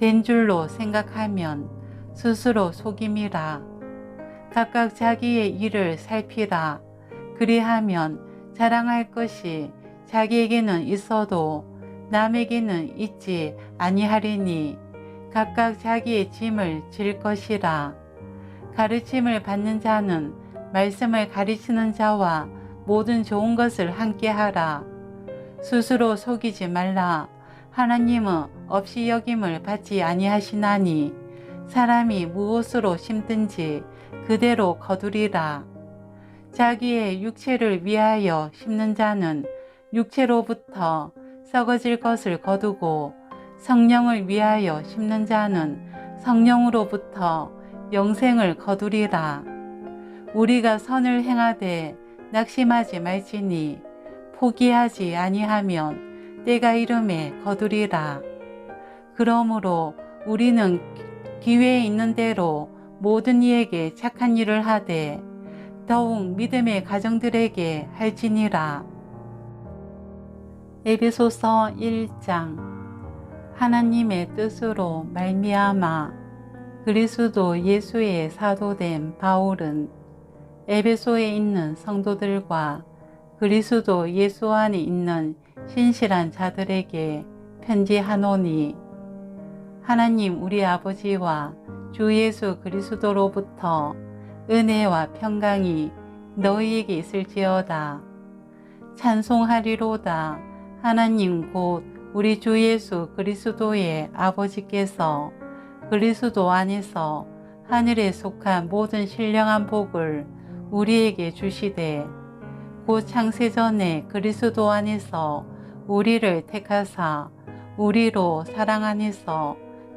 된 줄로 생각하면 스스로 속임이라. 각각 자기의 일을 살피라. 그리하면 자랑할 것이 자기에게는 있어도 남에게는 있지 아니하리니 각각 자기의 짐을 질 것이라. 가르침을 받는 자는 말씀을 가르치는 자와 모든 좋은 것을 함께 하라. 스스로 속이지 말라. 하나님은 없이 여김을 받지 아니하시나니 사람이 무엇으로 심든지 그대로 거두리라. 자기의 육체를 위하여 심는 자는 육체로부터 썩어질 것을 거두고 성령을 위하여 심는 자는 성령으로부터 영생을 거두리라. 우리가 선을 행하되 낙심하지 말지니 포기하지 아니하면 때가 이름에 거두리라. 그러므로 우리는 기회에 있는 대로 모든 이에게 착한 일을 하되 더욱 믿음의 가정들에게 할지니라. 에베소서 1장 하나님의 뜻으로 말미암아 그리스도 예수의 사도된 바울은 에베소에 있는 성도들과 그리스도 예수 안에 있는 신실한 자들에게 편지하노니 하나님 우리 아버지와 주 예수 그리스도로부터 은혜와 평강이 너희에게 있을지어다. 찬송하리로다. 하나님 곧 우리 주 예수 그리스도의 아버지께서 그리스도 안에서 하늘에 속한 모든 신령한 복을 우리에게 주시되 곧 창세전에 그리스도 안에서 우리를 택하사 우리로 사랑 안에서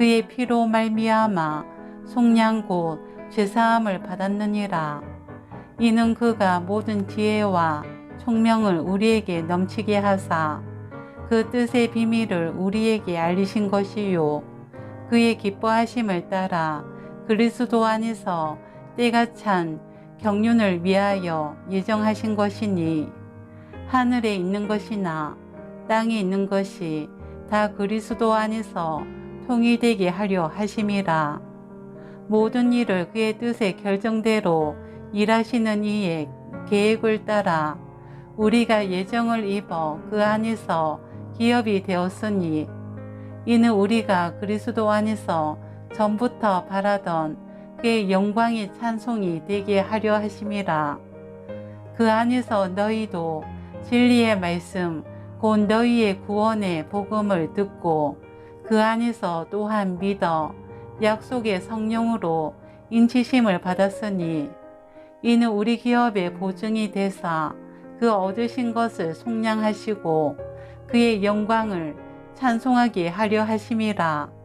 그의 피로 말미암아 속량 곧 죄사함을 받았느니라. 이는 그가 모든 지혜와 총명을 우리에게 넘치게 하사 그 뜻의 비밀을 우리에게 알리신 것이요. 그의 기뻐하심을 따라 그리스도 안에서 때가 찬 경륜을 위하여 예정하신 것이니 하늘에 있는 것이나 땅에 있는 것이 다 그리스도 안에서 통일되게 하려 하심이라. 모든 일을 그의 뜻의 결정대로 일하시는 이의 계획을 따라 우리가 예정을 입어 그 안에서 기업이 되었으니 이는 우리가 그리스도 안에서 전부터 바라던 그의 영광의 찬송이 되게 하려 하심이라. 그 안에서 너희도 진리의 말씀, 곧 너희의 구원의 복음을 듣고 그 안에서 또한 믿어 약속의 성령으로 인치심을 받았으니 이는 우리 기업의 보증이 되사 그 얻으신 것을 속량하시고 그의 영광을 찬송하게 하려 하심이라.